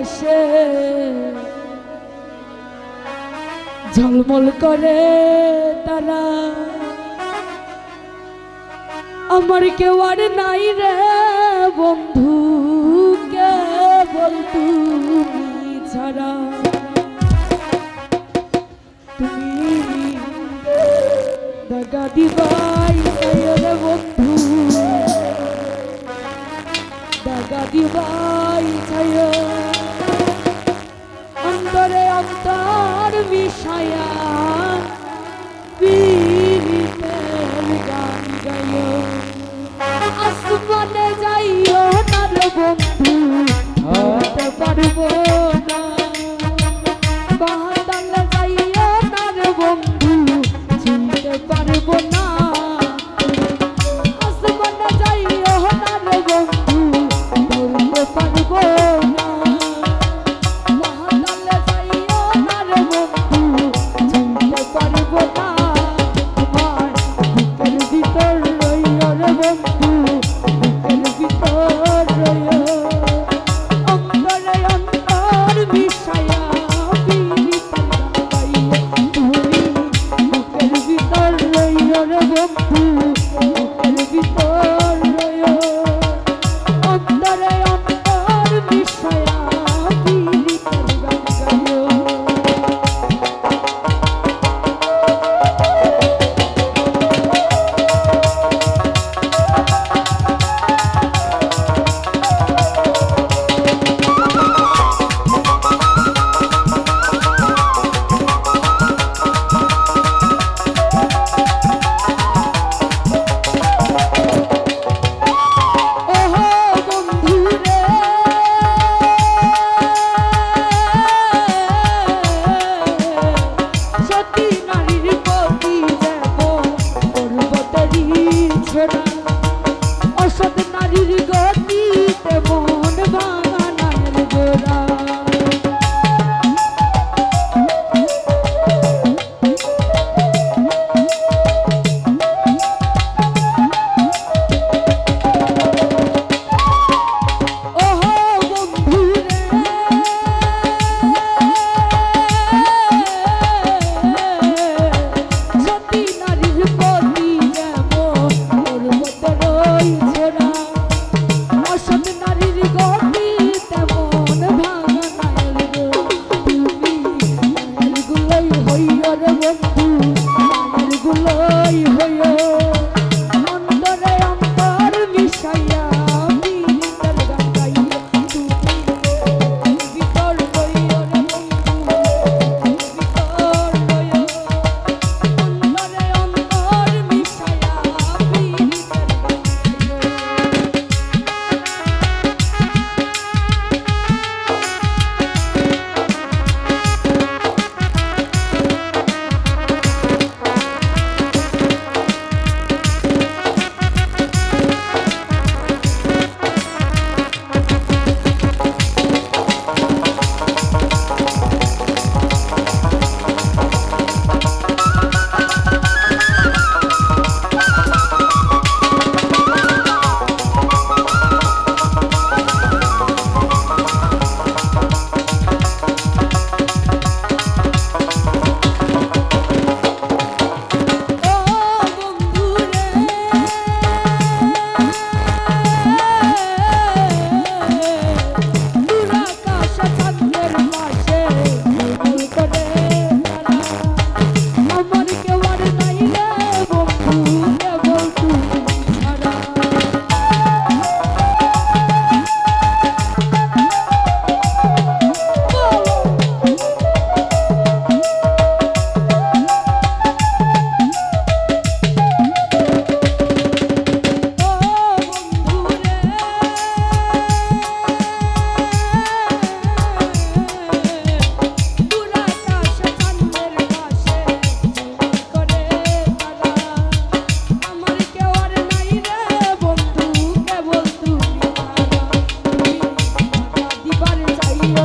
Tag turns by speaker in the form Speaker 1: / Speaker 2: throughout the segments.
Speaker 1: আসে। ঝলমল করে তারা। আমার কেউ আর নাই রে। অন্তর বিষয়া বীরিতের গান গাইও। আসমানে যাইও না বন্ধু হতে পারব না। বাহাতালে যাইও না বন্ধু, চিনতে পারব না।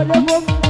Speaker 1: Bye,